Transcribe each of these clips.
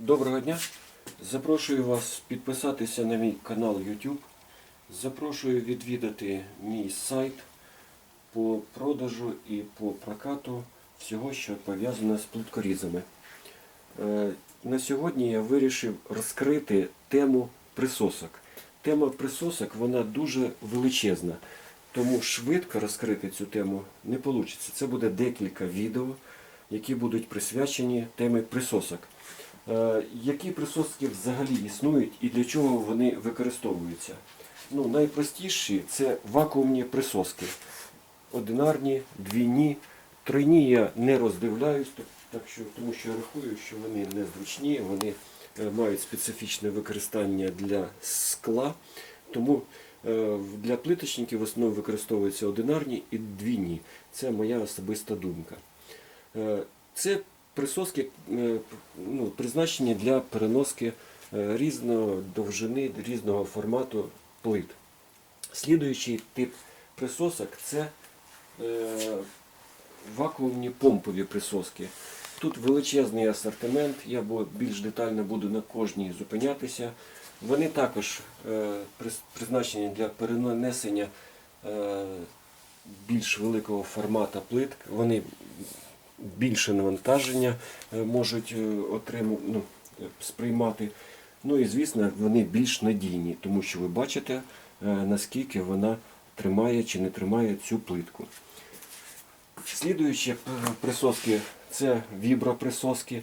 Доброго дня. Запрошую вас підписатися на мій канал YouTube. Запрошую відвідати мій сайт по продажу і по прокату всього, що пов'язане з плиткорізами. Е, На сьогодні я вирішив розкрити тему присосок. Тема присосок вона дуже величезна, тому швидко розкрити цю тему не вийде. Це буде декілька відео, які будуть присвячені темі присосок. Е, Які присоски взагалі існують і для чого вони використовуються? Ну, найпростіші це вакуумні присоски. Одинарні, двійні, тройні я не роздивляюсь, так- що, тому що я рахую, що вони незручні, вони е, мають специфічне використання для скла. Тому е, для плиточників в основному використовуються одинарні і двійні. Це моя особиста думка. Це присоски е, ну, призначені для переноски е, різного довжини, різного формату плит. Слідуючий тип присосок це е, вакуумні помпові присоски. Тут величезний асортимент, я більш детально буду на кожній зупинятися. Вони також призначені для перенесення більш великого формату плит. Вони більше навантаження е, можуть е, отрим- ну, е, сприймати. Ну і звісно, вони більш надійні, тому що ви бачите, наскільки вона тримає чи не тримає цю плитку. Слідуючі присоски це віброприсоски,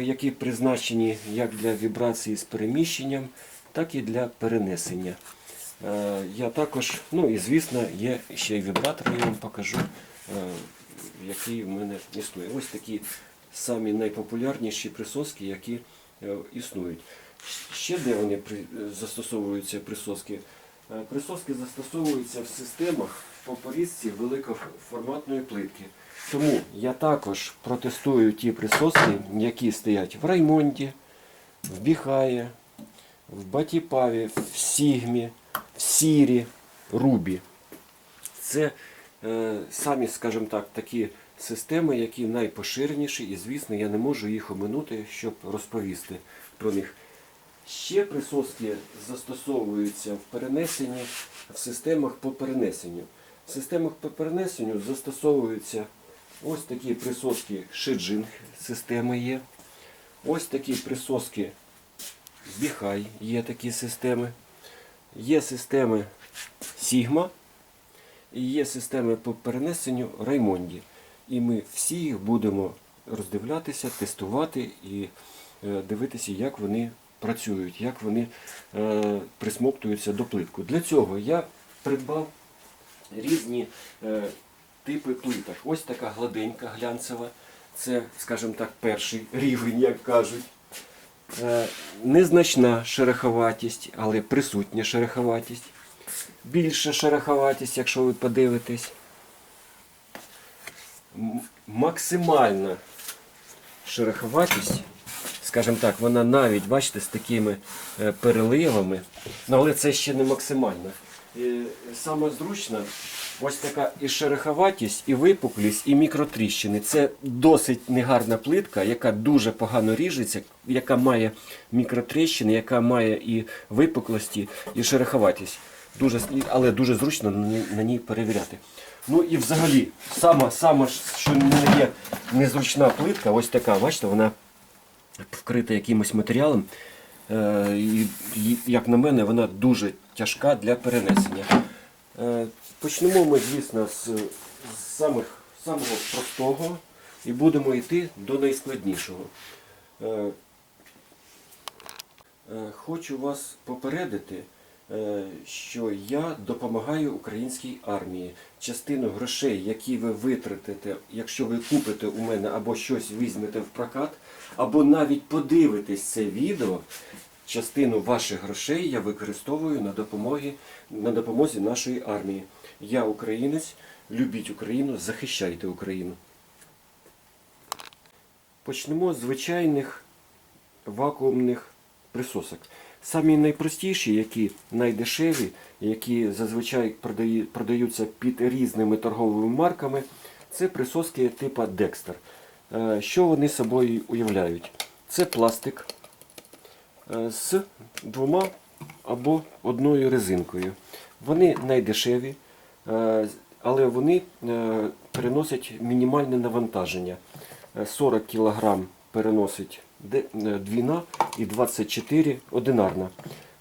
які призначені як для вібрації з переміщенням, так і для перенесення. Я також, ну і звісно, є ще й вібратор, я вам покажу, який в мене існує. Ось такі самі найпопулярніші присоски, які е, існують. Ще де вони застосовуються присоски? Е, Присоски застосовуються в системах по порізці великоформатної плитки. Тому я також протестую ті присоски, які стоять в Раймонді, в Біхаї, в Батіпаві, в Сігмі, в Сірі, Рубі. Це самі, скажімо так, такі системи, які найпоширеніші, і, звісно, я не можу їх оминути, щоб розповісти про них. Ще присоски застосовуються в перенесенні в системах по перенесенню. В системах по перенесенню застосовуються ось такі присоски Шиджин системи є. Ось такі присоски Біхай є такі системи. Є системи Sigma є системи по перенесенню Раймонді. І ми всі їх будемо роздивлятися, тестувати і е, дивитися, як вони працюють, як вони е, присмоктуються до плитку. Для цього я придбав різні е, типи плиток. Ось така гладенька глянцева. Це, скажімо так, перший рівень, як кажуть. Незначна шероховатість, але присутня шероховатість. Більша шероховатість, якщо ви подивитесь. Максимальна шероховатість, скажімо так, вона навіть, бачите, з такими е, переливами, ну, але це ще не максимально. Саме зручно, ось така і шероховатість, і випуклість, і мікротріщини. Це досить негарна плитка, яка дуже погано ріжеться, яка має мікротріщини, яка має і випуклості, і шероховатість. Дуже, але дуже зручно на ній- перевіряти. Ну і взагалі, сама, сама що не є незручна плитка, ось така, бачите, вона вкрита якимось матеріалом. Е, і, як на мене, вона дуже тяжка для перенесення. Е, почнемо ми, звісно, з, самих, самого простого і будемо йти до найскладнішого. Е, хочу вас попередити, що я допомагаю українській армії. Частину грошей, які ви витратите, якщо ви купите у мене або щось візьмете в прокат, або навіть подивитесь це відео, частину ваших грошей я використовую на, допомогі, на допомозі нашої армії. Я українець, любіть Україну, захищайте Україну. Почнемо з звичайних вакуумних присосок. Самі найпростіші, які найдешеві, які зазвичай продаються під різними торговими марками, це присоски типу Dexter. Е, Що вони собою уявляють? Це пластик е, з двома або одною резинкою. Вони найдешеві, е, але вони переносять мінімальне навантаження. Е, 40 кг переносить е, двіна і 24 одинарна.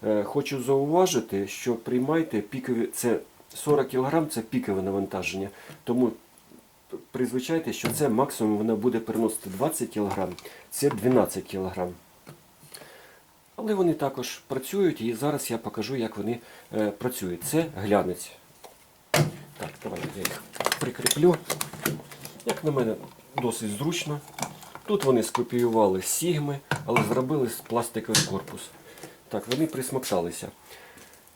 Е, Хочу зауважити, що приймайте пікові, це 40 кг це пікове навантаження. Тому призвичайте, що це максимум вона буде переносити 20 кг, це 12 кг. Але вони також працюють і зараз я покажу, як вони е, працюють. Це глянець. Так, давай я їх прикріплю. Як на мене, досить зручно. Тут вони скопіювали сігми, але зробили пластиковий корпус. Так, вони присмокталися.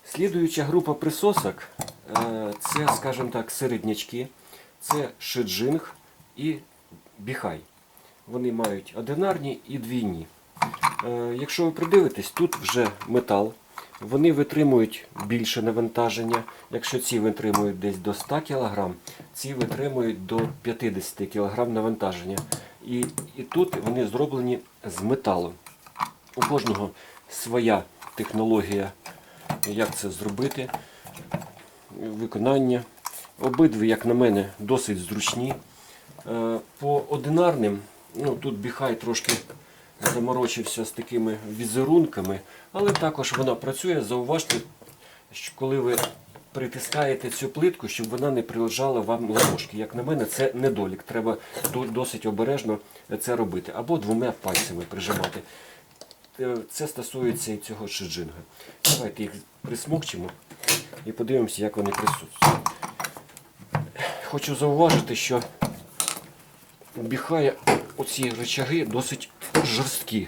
Слідуюча група присосок е, це, скажімо так, середнячки, це шиджинг і біхай. Вони мають одинарні і двійні. Е, Якщо ви придивитесь, тут вже метал. Вони витримують більше навантаження. Якщо ці витримують десь до 100 кг, ці витримують до 50 кг навантаження. І, і тут вони зроблені з металу. У кожного своя технологія, як це зробити, виконання. Обидві, як на мене, досить зручні. Е, По одинарним, ну тут біхай трошки заморочився з такими візерунками, але також вона працює. Зауважте, що коли ви притискаєте цю плитку, щоб вона не прилежала вам ладошки. Як на мене, це недолік. Треба досить обережно це робити. Або двома пальцями прижимати. Е, Це стосується і цього шиджинга. Давайте їх присмокчимо і подивимося, як вони присутствують. Хочу зауважити, що біхає оці рычаги досить жорсткі.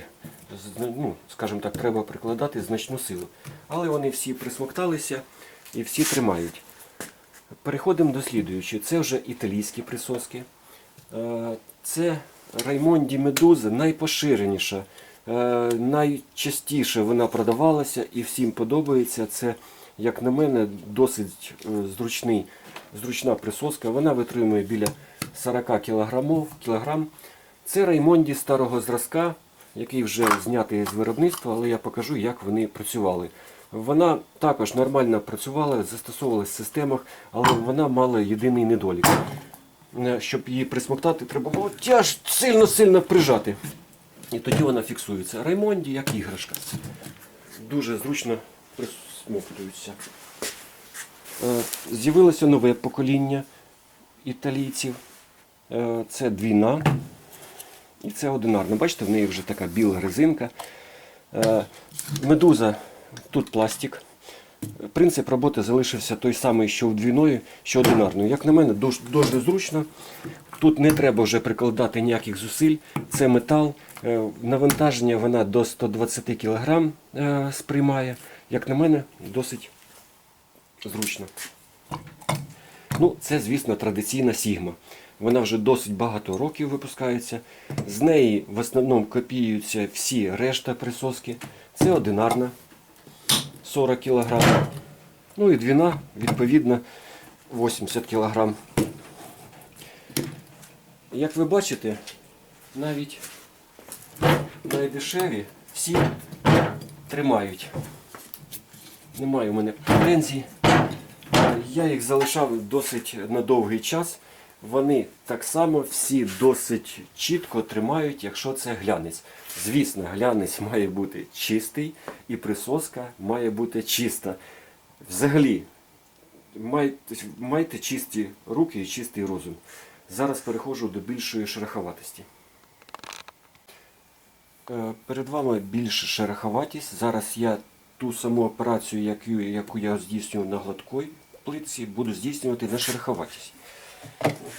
Ну, скажімо так, треба прикладати значну силу. Але вони всі присмокталися і всі тримають. Переходимо до слідуючої. Це вже італійські присоски. Е, Це Раймонді Медуза найпоширеніша, е, найчастіше вона продавалася і всім подобається. Це, як на мене, досить е, зручний, зручна присоска. Вона витримує біля 40 кілограмів, кілограм. Це Раймонді старого зразка, який вже знятий з виробництва, але я покажу, як вони працювали. Вона також нормально працювала, застосовувалась в системах, але вона мала єдиний недолік. Е, Щоб її присмоктати, треба було тяж сильно-сильно прижати. І тоді вона фіксується. Раймонді як іграшка. Дуже зручно присмоктуються. Е, З'явилося нове покоління італійців. Е, Це двійна і це одинарна. Бачите, в неї вже така біла резинка. Медуза, тут пластик. Принцип роботи залишився той самий, що в що одинарної. Як на мене, дуже, дуже зручно. Тут не треба вже прикладати ніяких зусиль. Це метал. Е, Навантаження вона до 120 кг е, сприймає. Як на мене, досить зручно. Ну, це, звісно, традиційна Сігма. Вона вже досить багато років випускається. З неї в основному копіюються всі решта присоски. Це одинарна 40 кг. Ну і двіна, відповідно, 80 кг. Як ви бачите, навіть найдешеві всі тримають. Немає у мене претензій. Я їх залишав досить на довгий час. Вони так само всі досить чітко тримають, якщо це глянець. Звісно, глянець має бути чистий і присоска має бути чиста. Взагалі, майте, чисті руки і чистий розум. Зараз переходжу до більшої шероховатості. Е, Перед вами більш шероховатість. Зараз я ту саму операцію, яку я здійснюю на гладкій плитці, буду здійснювати на шероховатість.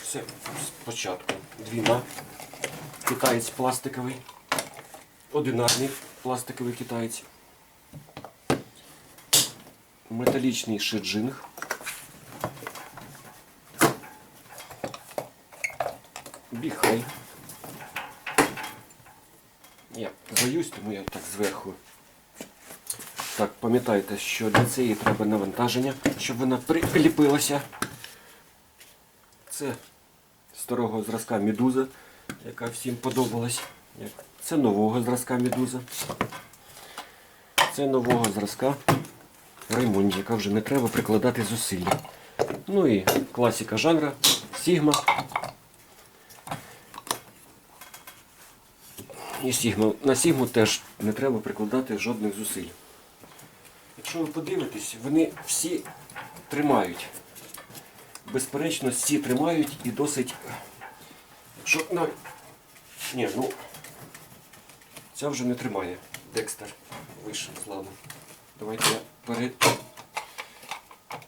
Це спочатку двіна. Китаєць пластиковий, одинарний пластиковий китаєць. Металічний шеджинг. Біхай. Я боюсь, тому я так зверху. Так, пам'ятайте, що для цієї треба навантаження, щоб вона приліпилася. Це старого зразка медуза, яка всім подобалась. Це нового зразка медуза. Це нового зразка Раймонді, яка вже не треба прикладати зусилля. Ну і класика жанра Сігма. І Сігма. На Сігму теж не треба прикладати жодних зусиль. Якщо ви подивитесь, вони всі тримають. Безперечно, всі тримають і досить. Що навіть. Ні, ну. Ця вже не тримає. Декстер вийшов з ладу. Давайте я перед...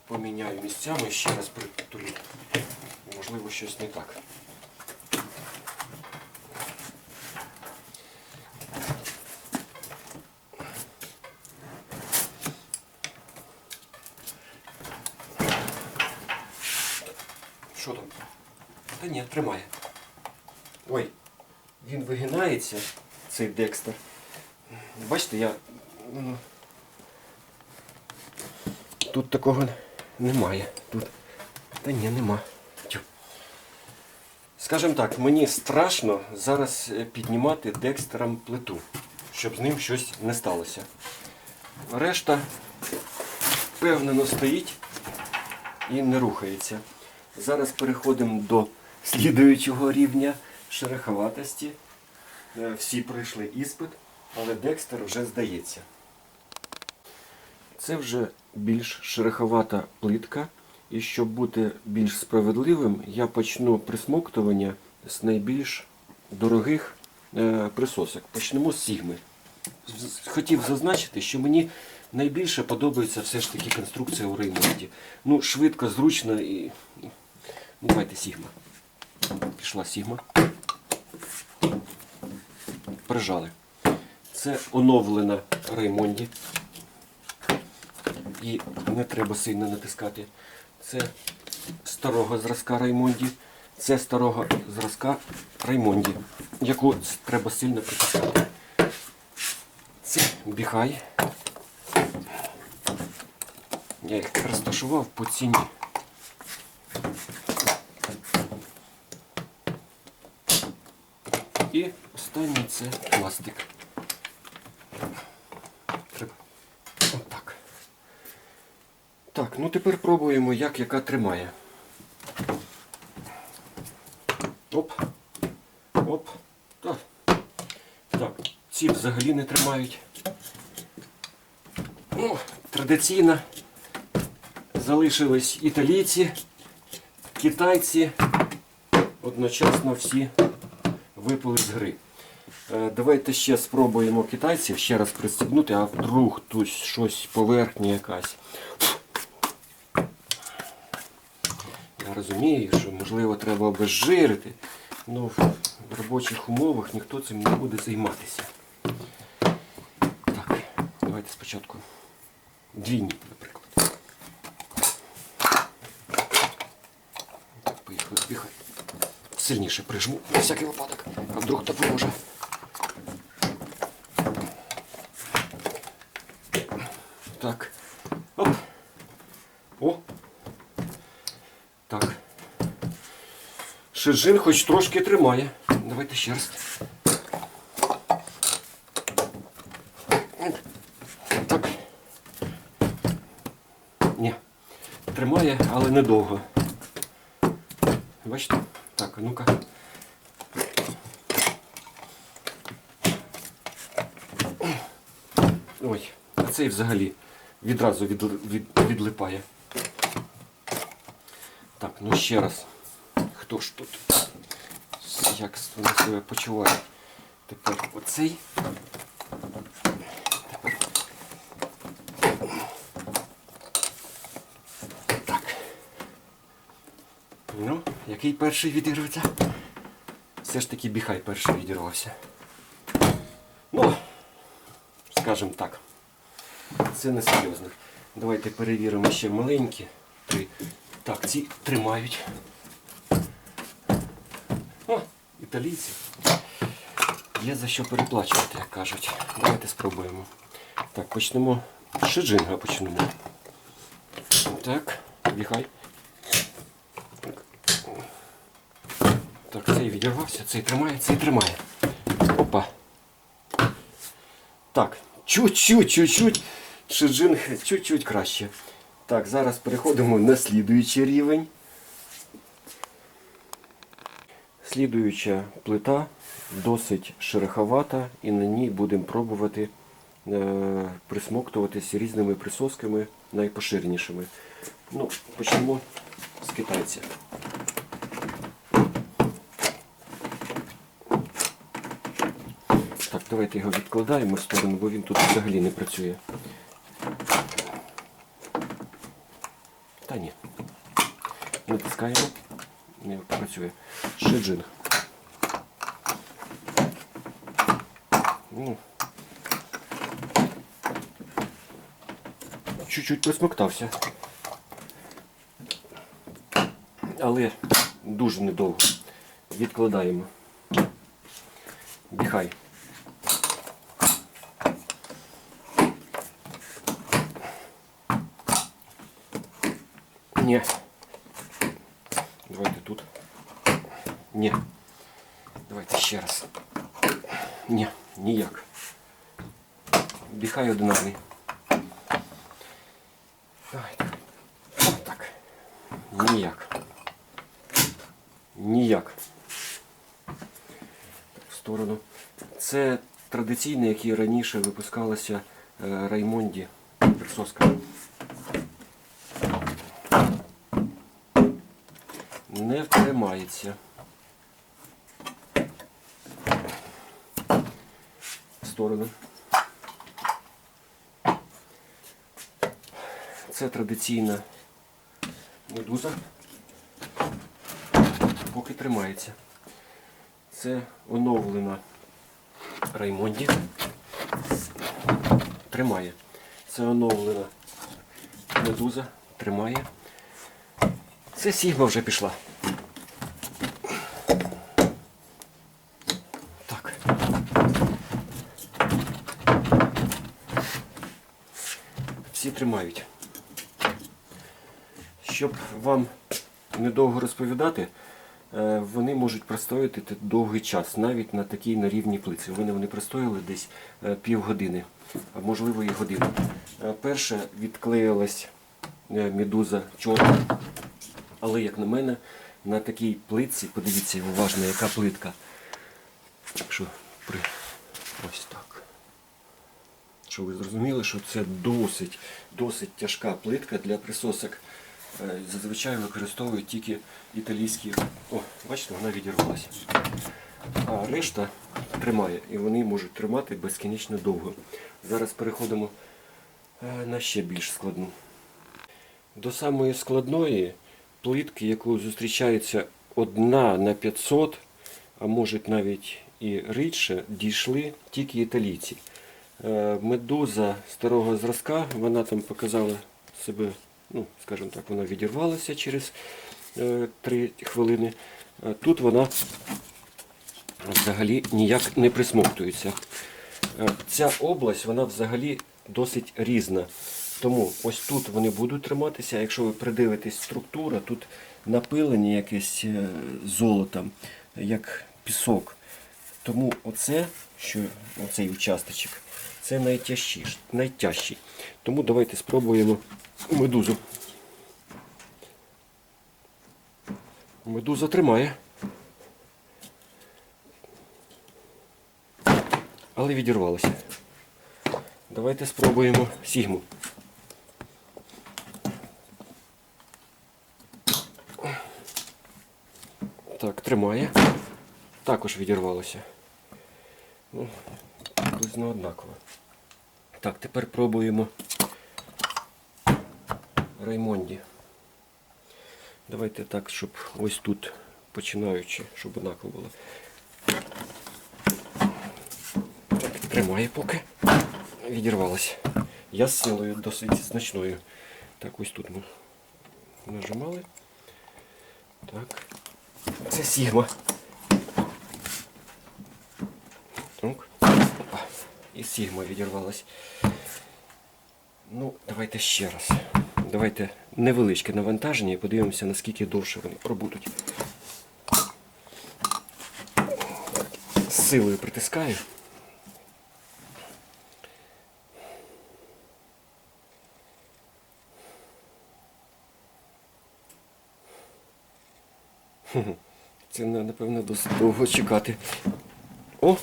поміняю місцями ще раз притулю. Можливо, щось не так. Що там? Та ні, тримає. Ой, він вигинається, цей Декстер. Бачите, я. Тут такого немає. Тут. Та ні, нема. Скажімо так, мені страшно зараз е, піднімати Декстером плиту, щоб з ним щось не сталося. Решта впевнено стоїть і не рухається. Зараз переходимо до слідуючого рівня шероховатості. Е, Всі пройшли іспит, але Декстер вже здається. Це вже більш шероховата плитка. І щоб бути більш справедливим, я почну присмоктування з найбільш дорогих е, присосок. Почнемо з Сігми. Хотів зазначити, що мені найбільше подобається все ж таки конструкція у Реймонді. Ну, швидко, зручно і. Ну, давайте Сігма. Пішла Сігма. Прижали. Це оновлена Реймонді. І не треба сильно натискати. Це старого зразка Раймонді. Це старого зразка Раймонді, яку треба сильно притискати. Це біхай. Я їх розташував по ціні. І останній це пластик. Отак. Так, ну тепер пробуємо, як яка тримає. Оп. Оп. Так. Так, ці взагалі не тримають. Ну, традиційно залишились італійці, китайці. Одночасно всі випали з гри. Е, Давайте ще спробуємо китайців ще раз пристебнути, а вдруг тут щось поверхня якась. Я розумію, що можливо треба обезжирити, але в робочих умовах ніхто цим не буде займатися. Так, давайте спочатку двійні, наприклад. Сильніше прижму на всякий випадок, а вдруг допоможе. Так. Оп. О. Так. Шиджин хоч трошки тримає. Давайте ще раз. Так. Ні. Тримає, але недовго. Бачите? Так, а ну-ка. Ой, а цей взагалі відразу від, від, відлипає. Так, ну ще раз. Хто ж тут? Як себе почувають? Тепер оцей. Ну, який перший відірветься? Все ж таки біхай перший відірвався. Ну, скажімо так. Це не серйозно. Давайте перевіримо ще маленькі. Так, ці тримають. О, італійці. Є за що переплачувати, як кажуть. Давайте спробуємо. Так, почнемо. з Шиджинга почнемо. Так, біхай. Так. Так, цей відірвався, цей тримає, цей тримає. Опа. Так, чуть-чуть, чуть-чуть. Шиджин чуть-чуть краще. Так, зараз переходимо на слідуючий рівень. Слідуюча плита досить шероховата і на ній будемо пробувати е, присмоктуватися різними присосками найпоширенішими. Ну, почнемо з китайця. Давайте його відкладаємо в сторону, бо він тут взагалі не працює. Та ні. Натискаємо. Не працює. Шиджин. Ну. Чуть-чуть присмоктався. Але дуже недовго. Відкладаємо. Біхай. Ні. Давайте тут. Ні. Давайте ще раз. Ні, ніяк. Біхай одинарний. Давайте. Так. Ніяк. Ніяк. В сторону. Це традиційне, які раніше випускалося е, Раймонді присоска. Не втримається. В сторону. Це традиційна медуза. Поки тримається. Це оновлена Раймонді. Тримає. Це оновлена медуза. Тримає. Це Сігма вже пішла. Так. Всі тримають. Щоб вам недовго розповідати, е, вони можуть простояти довгий час, навіть на такій на рівні плиці. Вони, вони простояли десь е, півгодини, а можливо і годину. Е, Перша відклеїлась медуза чорна. Але, як на мене, на такій плитці, подивіться уважно, яка плитка. Якщо при... ось так. Щоб ви зрозуміли, що це досить, досить тяжка плитка для присосок. Е, Зазвичай використовують тільки італійські. О, бачите, вона відірвалася. А решта тримає, і вони можуть тримати безкінечно довго. Зараз переходимо е, на ще більш складну. До самої складної плитки, яку зустрічається одна на 500, а може навіть і рідше, дійшли тільки італійці. Е, Медуза старого зразка, вона там показала себе, ну, скажімо так, вона відірвалася через 3 хвилини. Е, Тут вона взагалі ніяк не присмоктується. Е, Ця область вона взагалі досить різна. Тому ось тут вони будуть триматися. Якщо ви придивитесь структура, тут напилені якесь золотом, як пісок. Тому оце, що оцей участочок, це найтяжчий, найтяжчий. Тому давайте спробуємо медузу. Медуза тримає. Але відірвалося. Давайте спробуємо сігму. Так, тримає. Також відірвалося. Приблизно однаково. Так, тепер пробуємо Раймонді. Давайте так, щоб ось тут починаючи, щоб однаково було. Тримає поки. Відірвалося. Я з силою досить значною. Так, ось тут ми нажимали. Так. Це Сігма. і сігма відірвалась. Ну, Давайте ще раз. Давайте невеличке навантаження і подивимося, наскільки довше вони пробудуть. З силою притискаю. Це напевно досить довго чекати. О,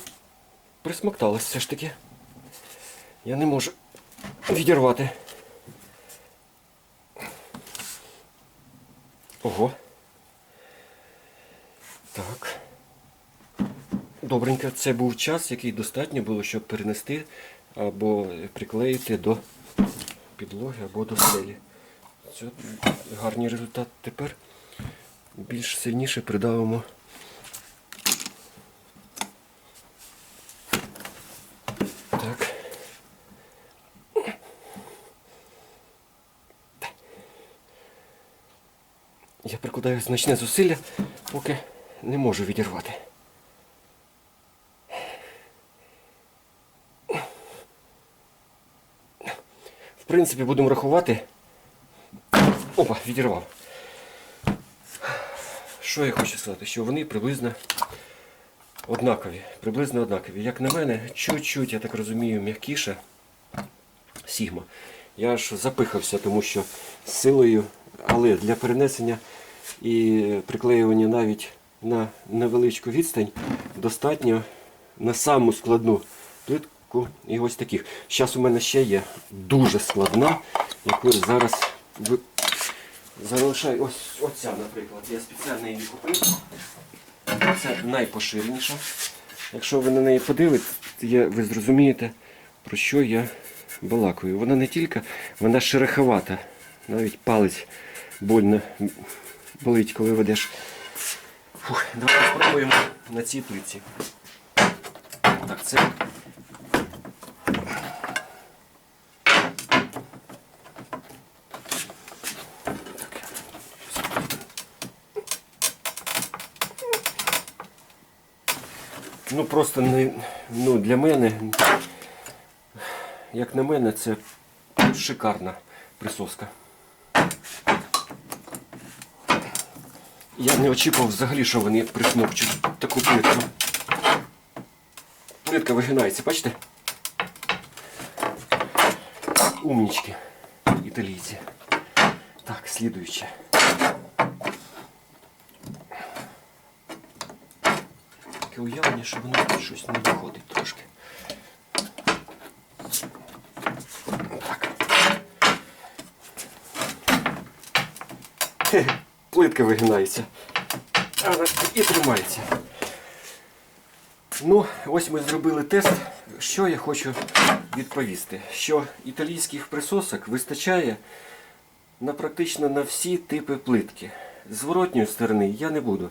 присмокталось все ж таки. Я не можу відірвати. Ого. Так. Добренько, це був час, який достатньо було, щоб перенести або приклеїти до підлоги або до стелі. Це гарний результат. Тепер більш сильніше придавимо. Так. Я прикладаю значне зусилля, поки не можу відірвати. В принципі, будемо рахувати. Опа, відірвав. Що я хочу сказати? Що вони приблизно однакові. Приблизно однакові. Як на мене, чуть-чуть, я так розумію, м'якіше Сігма. Я аж запихався, тому що силою, але для перенесення і приклеювання навіть на невеличку відстань достатньо на саму складну плитку і ось таких. Зараз у мене ще є дуже складна, яку зараз ви- залишаю. Ось оця, наприклад. Я спеціально її купив. Це найпоширеніша. Якщо ви на неї подивитесь, ви зрозумієте, про що я балакаю. Вона не тільки, вона шероховата. Навіть палець больно болить, коли ведеш. Фух, давайте спробуємо на цій плитці. Так, це. Ну просто не, ну, для мене, як на мене, це шикарна присоска. Я не очікував взагалі, що вони присмокчуть таку плитку. Плитка вигинається, бачите? Умнічки, італійці. Так, слідуюче. Таке уявлення, що воно тут щось не виходить трошки. Так. Плитка вигинається. І тримається. Ну, ось ми зробили тест. Що я хочу відповісти? Що італійських присосок вистачає на практично на всі типи плитки. Зворотньої сторони я не буду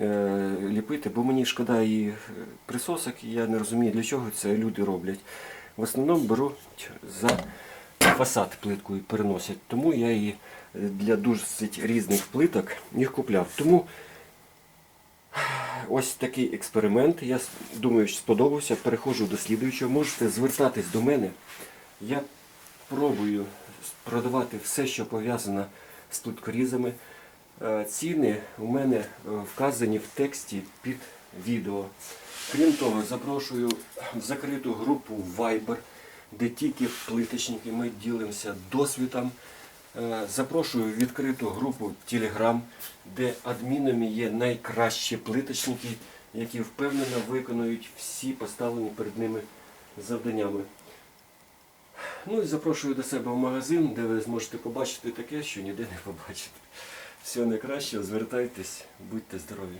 е, ліпити, бо мені шкода і присосок, і я не розумію, для чого це люди роблять. В основному беруть за фасад плитку і переносять. Тому я її е, для досить різних плиток їх купляв. Тому ось такий експеримент. Я думаю, що сподобався. Переходжу до слідуючого. Можете звертатись до мене. Я пробую продавати все, що пов'язано з плиткорізами. Е, Ціни у мене е, вказані в тексті під відео. Крім того, запрошую в закриту групу Viber, де тільки плиточники ми ділимося досвідом. Е, Запрошую в відкриту групу Telegram, де адмінами є найкращі плиточники, які впевнено виконують всі поставлені перед ними завданнями. Ну і запрошую до себе в магазин, де ви зможете побачити таке, що ніде не побачите. Всього найкращого, звертайтесь, будьте здорові.